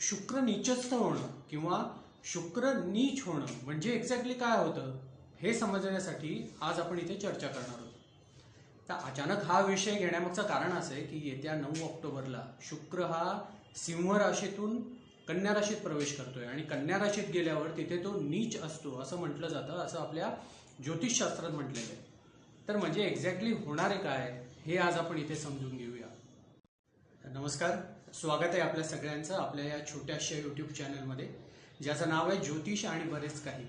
शुक्र नीचस्थ होणं किंवा शुक्र नीच होणं म्हणजे एक्झॅक्टली काय होतं हे समजण्यासाठी आज आपण इथे चर्चा करणार आहोत. तर अचानक हा विषय घेण्यामागचं कारण असं आहे की येत्या नऊ ऑक्टोबरला शुक्र हा सिंह राशीतून कन्या राशीत प्रवेश करतोय आणि कन्या राशीत गेल्यावर तिथे तो नीच असतो असं म्हटलं जातं असं आपल्या ज्योतिषशास्त्रात म्हटलेलं आहे. तर म्हणजे एक्झॅक्टली होणारे काय हे आज आपण इथे समजून घेऊया. नमस्कार. स्वागत आहे आपल्या सगळ्यांचं आपल्या या छोट्याशा युट्यूब चॅनलमध्ये ज्याचं नाव आहे ज्योतिष आणि बरेच काही.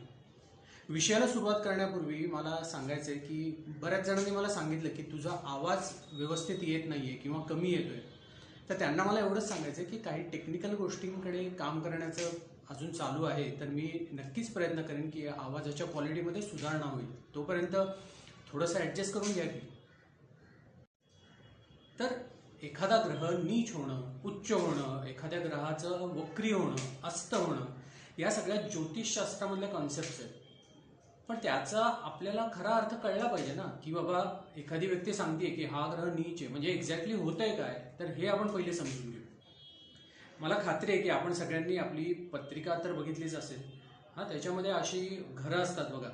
विषयाला सुरुवात करण्यापूर्वी मला सांगायचं आहे की बऱ्याच जणांनी मला सांगितलं की तुझा आवाज व्यवस्थित येत नाही आहे किंवा कमी येतोय. तर त्यांना मला एवढंच सांगायचं आहे की काही टेक्निकल गोष्टींकडे काम करण्याचं अजून चालू आहे तर मी नक्कीच प्रयत्न करेन की आवाजाच्या क्वालिटीमध्ये सुधारणा होईल. तोपर्यंत थोडंसं ॲडजस्ट करून घ्या की. तर एखादा ग्रह नीच होणं उच्च होणं एखाद्या ग्रहाचं वक्री होणं अस्त होणं या सगळ्या ज्योतिषशास्त्रामधल्या कॉन्सेप्ट आहेत. पण त्याचा आपल्याला खरा अर्थ कळला पाहिजे ना की बाबा एखादी व्यक्ती सांगते की हा ग्रह नीच आहे म्हणजे एक्झॅक्टली होतंय काय? तर हे आपण पहिले समजून घेऊ. मला खात्री आहे की आपण सगळ्यांनी आपली पत्रिका तर बघितलीच असेल. हा त्याच्यामध्ये अशी घरं असतात बघा.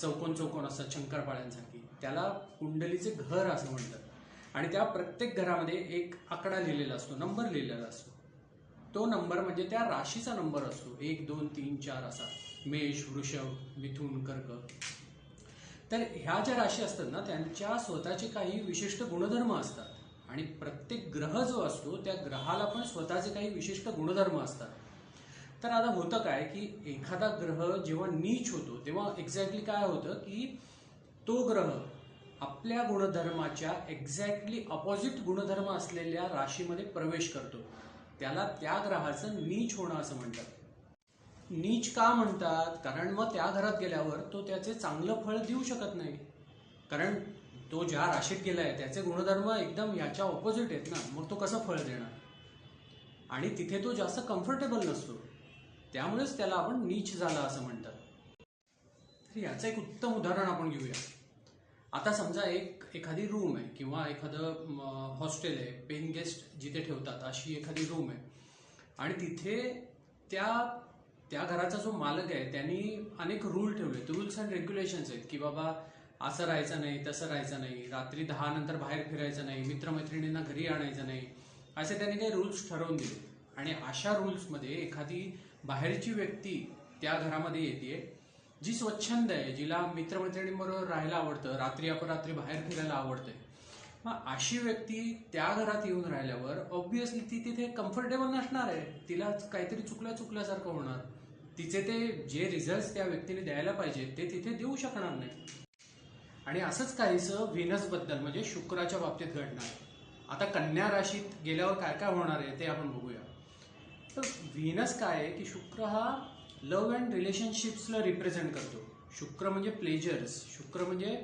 चौकोन चौकोन असतात शंकरपाळ्यांसारखी. त्याला कुंडलीचे घर असं म्हणतात. आणि त्या प्रत्येक घरामध्ये एक आकडा लिहिलेला असतो नंबर लिहिलेला असतो. तो नंबर म्हणजे त्या राशीचा नंबर असतो. एक दोन तीन चार असा. मेष वृषभ मिथून कर्क. तर ह्या ज्या राशी असतात ना त्यांच्या स्वतःचे काही विशिष्ट गुणधर्म असतात. आणि प्रत्येक ग्रह जो असतो त्या ग्रहाला पण स्वतःचे काही विशिष्ट गुणधर्म असतात. तर आता होतं काय की एखादा ग्रह जेव्हा नीच होतो तेव्हा एक्झॅक्टली काय होतं की तो ग्रह आपल्या गुणधर्माच्या एक्झॅक्टली अपोजिट गुणधर्म असलेल्या राशीमध्ये प्रवेश करतो. त्याला त्या ग्रहाचं नीच होणं असं म्हणतात. नीच का म्हणतात? कारण मग त्या घरात गेल्यावर तो त्याचे चांगलं फळ देऊ शकत नाही. कारण तो ज्या राशीत गेलाय त्याचे गुणधर्म एकदम याच्या ऑपोजिट आहेत ना मग तो कसं फळ देणार? आणि तिथे तो जास्त कम्फर्टेबल नसतो. त्यामुळेच त्याला आपण नीच झाला असं म्हणतात. तर याचं एक उत्तम उदाहरण आपण घेऊया. आता समजा एक एखादी रूम आहे किंवा एखादं हॉस्टेल आहे पेन गेस्ट जिथे ठेवतात अशी एखादी रूम आहे. आणि तिथे त्या त्या घराचा जो मालक आहे त्यांनी अनेक रूल ठेवले. रूल्स अँड रेग्युलेशन्स आहेत की बाबा असं राहायचं नाही तसं राहायचं नाही. रात्री दहा नंतर बाहेर फिरायचं नाही मित्रमैत्रिणींना घरी आणायचं नाही. असे त्यांनी काही रूल्स ठरवून दिले. आणि अशा रूल्समध्ये एखादी बाहेरची व्यक्ती त्या घरामध्ये येते जी स्वच्छंद आहे जिला मित्रमैत्रिणींबरोबर राहायला आवडतं रात्री अपरात्री बाहेर फिरायला आवडतंय मग अशी व्यक्ती त्या घरात येऊन राहिल्यावर ऑब्विसली ती तिथे कम्फर्टेबल नसणार आहे. तिला काहीतरी चुकल्या चुकल्यासारखं होणार. तिचे ते जे रिझल्ट त्या व्यक्तीने द्यायला पाहिजे ते तिथे देऊ शकणार नाही. आणि असंच काहीसं व्हिनसबद्दल म्हणजे शुक्राच्या बाबतीत घडणार. आता कन्या राशीत गेल्यावर काय काय होणार आहे ते आपण बघूया. तर व्हिनस काय आहे की शुक्र हा लव्ह अँड रिलेशनशिप्सला रिप्रेझेंट करतो. शुक्र म्हणजे प्लेजर्स शुक्र म्हणजे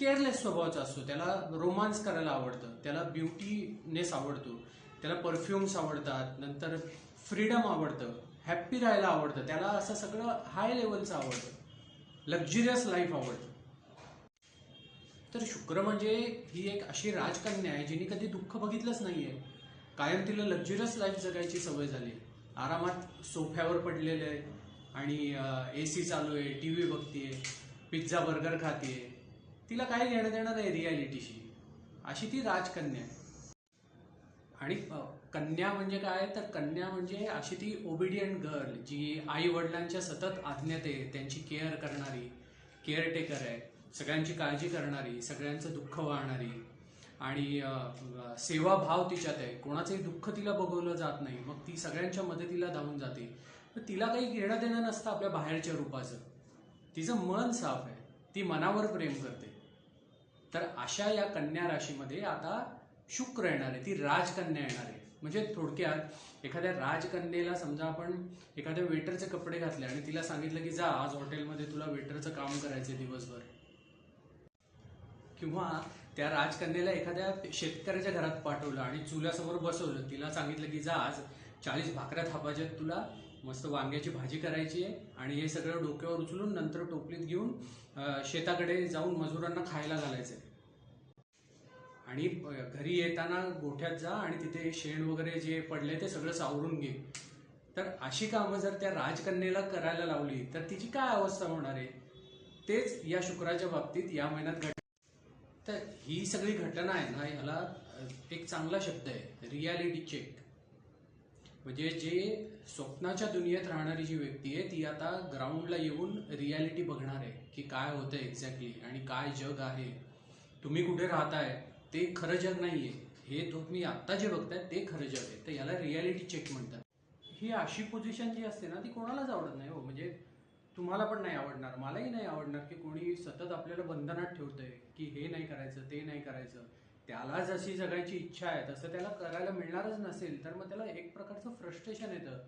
केअरलेस स्वभावाचा असतो. त्याला रोमांस करायला आवडतं. त्याला ब्युटीनेस आवडतो. त्याला परफ्युम्स आवडतात. नंतर फ्रीडम आवडतं. हॅप्पी राहायला आवडतं. त्याला असं सगळं हाय लेवलचं आवडतं. लक्झुरियस लाईफ आवडतं. तर शुक्र म्हणजे ही एक अशी राजकन्या आहे जिने कधी दुःख बघितलंच नाहीये. कायम तिला लक्झुरियस लाईफ जगायची सवय झाली. आरामात सोफ्यावर पडलेले आहे आणि ए सी चालू आहे टी व्ही बघतीये पिझ्झा बर्गर खातीये. तिला काही घेणं देणं नाही रियालिटीशी. अशी ती राजकन्या आहे. आणि कन्या म्हणजे काय? तर कन्या म्हणजे अशी ती ओबिडियंट गर्ल जी आई वडिलांच्या सतत आज्ञाते आहे त्यांची केअर करणारी केअरटेकर आहे सगळ्यांची काळजी करणारी सगळ्यांचं दुःख वाहणारी. आणि सेवा भाव सेवाभाव तिच्यात आहे. कोणाचंही दुःख तिला बघवलं जात नाही. मग ती सगळ्यांच्या मदतीला धावून जाते. तर तिला काही घेणं देणं नसतं आपल्या बाहेरच्या रूपाचं. तिचं मन साफ आहे. ती मनावर प्रेम करते. तर अशा या कन्या राशीमध्ये आता शुक्र येणार आहे. ती राजकन्या येणार आहे. म्हणजे थोडक्यात एखाद्या राजकन्येला समजा आपण एखाद्या वेटरचे कपडे घातले आणि तिला सांगितलं की जा आज हॉटेलमध्ये तुला वेटरचं काम करायचं दिवसभर. किंवा त्या राजकन्याला एखाद्या शेतकऱ्याच्या घरात पाठवलं आणि चुल्यासमोर बसवलं. तिला सांगितलं की जा आज चाळीस भाकऱ्या थापायच्यात तुला मस्त वांग्याची भाजी करायची आहे आणि हे सगळं डोक्यावर उचलून नंतर टोपलीत घेऊन शेताकडे जाऊन मजुरांना खायला घालायचं आणि घरी येताना गोठ्यात जा आणि तिथे शेण वगैरे जे पडले ते सगळं सावरून घे. तर अशी कामं जर त्या राजकन्येला करायला लावली तर तिची काय अवस्था होणार आहे? तेच या शुक्राच्या बाबतीत या महिन्यात तर ही सगळी घटना आहे ना ह्याला एक चांगला शब्द आहे रियालिटी चेक म्हणजे जे स्वप्नाच्या दुनियेत राहणारी जी व्यक्ती आहे ती आता ग्राउंडला येऊन रियालिटी बघणार आहे की काय होतं एक्झॅक्टली आणि काय जग आहे. तुम्ही कुठे राहताय ते खरं जग नाहीये. हे तुम्ही आत्ता जे बघताय ते खरं जग आहे. तर याला रियालिटी चेक म्हणतात. ही अशी पोझिशन जी असते ना ती कोणालाच आवडत नाही हो. म्हणजे तुम्हाला पण नाही आवडणार मलाही नाही आवडणार की कोणी सतत आपल्याला बंधनात ठेवतंय की हे नाही करायचं ते नाही करायचं. त्याला जशी जगायची इच्छा आहे तसं त्याला करायला मिळणारच नसेल तर मग त्याला एक प्रकारचं फ्रस्ट्रेशन येतं.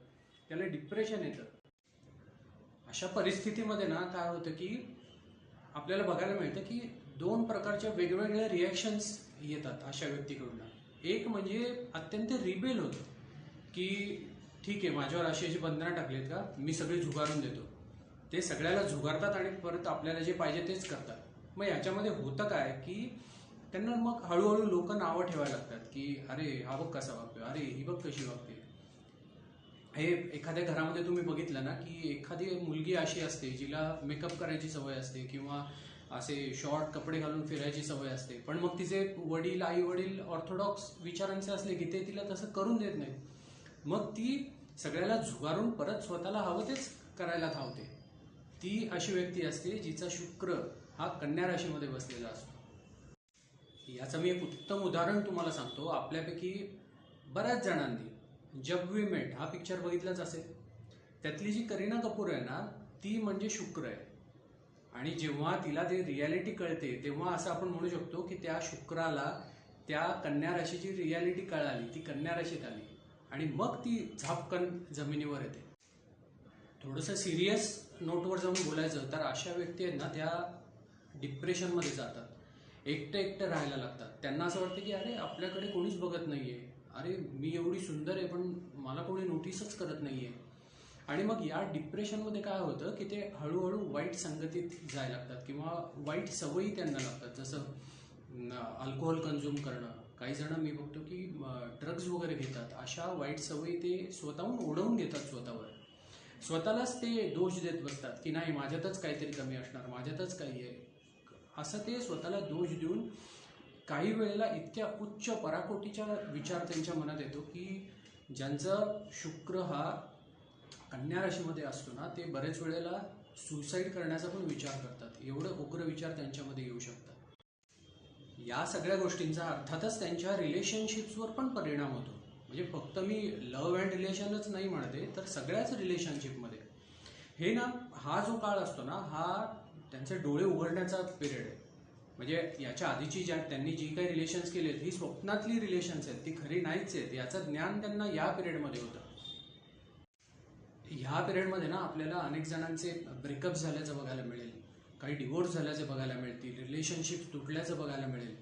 त्याला डिप्रेशन येतं. अशा परिस्थितीमध्ये ना काय होतं की आपल्याला बघायला मिळतं की दोन प्रकारच्या वेगवेगळ्या रिॲक्शन्स येतात अशा व्यक्तीकडून. एक म्हणजे अत्यंत रिबेल होतं की ठीक आहे माझ्यावर अशी अशी बंधनं टाकलीत का मी सगळे झुगारून देतो. ते सगळ्याला झुगारतात आणि परत आपल्याला जे पाहिजे तेच करतात. मग याच्यामध्ये होतं काय की त्यांना मग हळूहळू लोक नावं ठेवायला लागतात की अरे हा बघ कसा वागतोय. अरे ही बघ कशी वागते. हे एखाद्या घरामध्ये तुम्ही बघितलं ना की एखादी मुलगी अशी असते जिला मेकअप करायची सवय असते किंवा असे शॉर्ट कपडे घालून फिरायची सवय असते. पण मग तिचे वडील आई वडील ऑर्थोडॉक्स विचारांचे असले की ते तिला तसं करून देत नाही मग ती सगळ्याला झुगारून परत स्वतःला हवं तेच करायला धावते. ती अशी व्यक्ती असते जिचा शुक्र हा कन्या राशीमध्ये बसलेला असतो. याचं मी एक उत्तम उदाहरण तुम्हाला सांगतो. आपल्यापैकी बऱ्याच जणांनी जब वी मेट हा पिक्चर बघितलाच असेल. त्यातली जी करीना कपूर आहे ना ती म्हणजे शुक्र आहे. आणि जेव्हा तिला ते रियालिटी कळते तेव्हा असं आपण म्हणू शकतो की त्या शुक्राला त्या कन्या राशीची रियालिटी कळाली ती कन्या राशीत आली. आणि मग ती झापकन जमिनीवर येते. थोडंसं सिरियस नोटवर जाऊन बोलायचं तर अशा व्यक्ती आहेत ना त्या डिप्रेशनमध्ये जातात. एकटं एकटं राहायला लागतात. त्यांना असं वाटतं की अरे आपल्याकडे कोणीच बघत नाही आहे अरे मी एवढी सुंदर आहे पण मला कोणी नोटीसच करत नाही आहे आणि मग या डिप्रेशनमध्ये काय होतं की ते हळूहळू वाईट संगतीत जायला लागतात किंवा वाईट सवयी त्यांना लागतात. जसं अल्कोहोल कन्झ्युम करणं. काही जण मी बघतो की ड्रग्ज वगैरे घेतात. अशा वाईट सवयी ते स्वतःहून ओढवून घेतात स्वतःवर. स्वतःलाच ते दोष देत बसतात की नाही माझ्यातच काहीतरी कमी असणार माझ्यातच काही आहे. असं ते स्वतःला दोष देऊन काही वेळेला इतक्या उच्च पराकोटीचा विचार त्यांच्या मनात येतो की ज्यांचा शुक्र हा कन्या राशीमध्ये असतो ना ते बरेच वेळेला सुसाईड करण्याचा पण विचार करतात. एवढं उग्र विचार त्यांच्यामध्ये येऊ शकतात. या सगळ्या गोष्टींचा अर्थातच त्यांच्या रिलेशनशिप्सवर पण परिणाम होतो. म्हणजे फक्त मी लव्ह अँड रिलेशनच नाही म्हणते तर सगळ्याच रिलेशनशिपमध्ये हे ना हा जो काळ असतो ना हा त्यांचे डोळे उघडण्याचा पिरियड आहे. म्हणजे याच्या आधीची ज्या त्यांनी जी काही रिलेशन्स केलेत ही स्वप्नातली रिलेशन्स आहेत ती खरी नाहीच आहेत याचं ज्ञान त्यांना या पिरियडमध्ये होतं. ह्या पिरियडमध्ये ना आपल्याला अनेक जणांचे ब्रेकअप झाल्याचं बघायला मिळेल. काही डिवोर्स झाल्याचं बघायला मिळतील रिलेशनशिप तुटल्याचं बघायला मिळेल.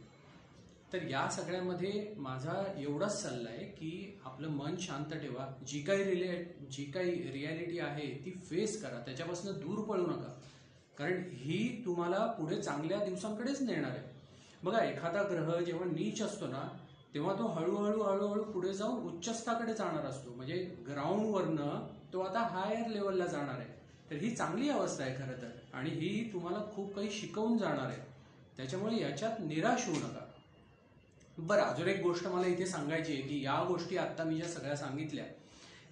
तर या सगळ्यामध्ये माझा एवढाच सल्ला आहे की आपलं मन शांत ठेवा. जी काही रिले जी काही रियालिटी आहे ती फेस करा. त्याच्यापासून दूर पळू नका. कारण ही तुम्हाला पुढे चांगल्या दिवसांकडेच नेणार आहे. बघा एखादा ग्रह जेव्हा नीच असतो ना तेव्हा तो हळूहळू हळूहळू पुढे जाऊन उच्चस्थाकडे जाणार असतो. म्हणजे ग्राउंडवरनं तो आता हायर लेवलला जाणार आहे. तर ही चांगली अवस्था आहे खरं तर. आणि ही तुम्हाला खूप काही शिकवून जाणार आहे. त्याच्यामुळे याच्यात निराश होऊ नका. बरं अजून एक गोष्ट मला इथे सांगायची आहे की या गोष्टी आता मी ज्या सगळ्या सांगितल्या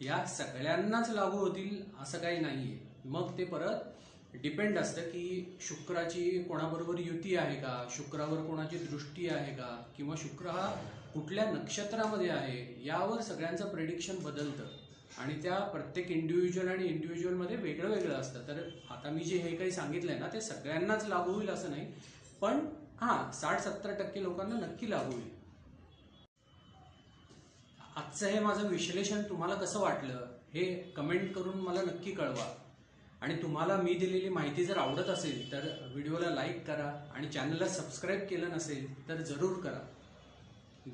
या सगळ्यांनाच लागू होतील असं काही नाहीये. मग ते परत डिपेंड असतं की शुक्राची कोणाबरोबर युती आहे का शुक्रावर कोणाची दृष्टी आहे का किंवा शुक्र हा कुठल्या नक्षत्रामध्ये आहे यावर सगळ्यांचं प्रेडिक्शन बदलतं. आणि त्या प्रत्येक इंडिव्हिज्युअल आणि इंडिव्हिज्युअलमध्ये वेगळं वेगळं असतं. तर आता मी जे हे काही सांगितलंय ना ते सगळ्यांनाच लागू होईल असं नाही. पण हा साठ सत्तर टक्के लोकांना नक्की लागू होईल. आजचं हे माझं विश्लेषण तुम्हाला कसं वाटलं हे कमेंट करून मला नक्की कळवा. आणि तुम्हाला मी दिलेली माहिती जर आवडत असेल तर व्हिडिओला लाईक करा आणि चॅनलला सबस्क्राईब केलं नसेल तर जरूर करा.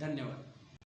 धन्यवाद.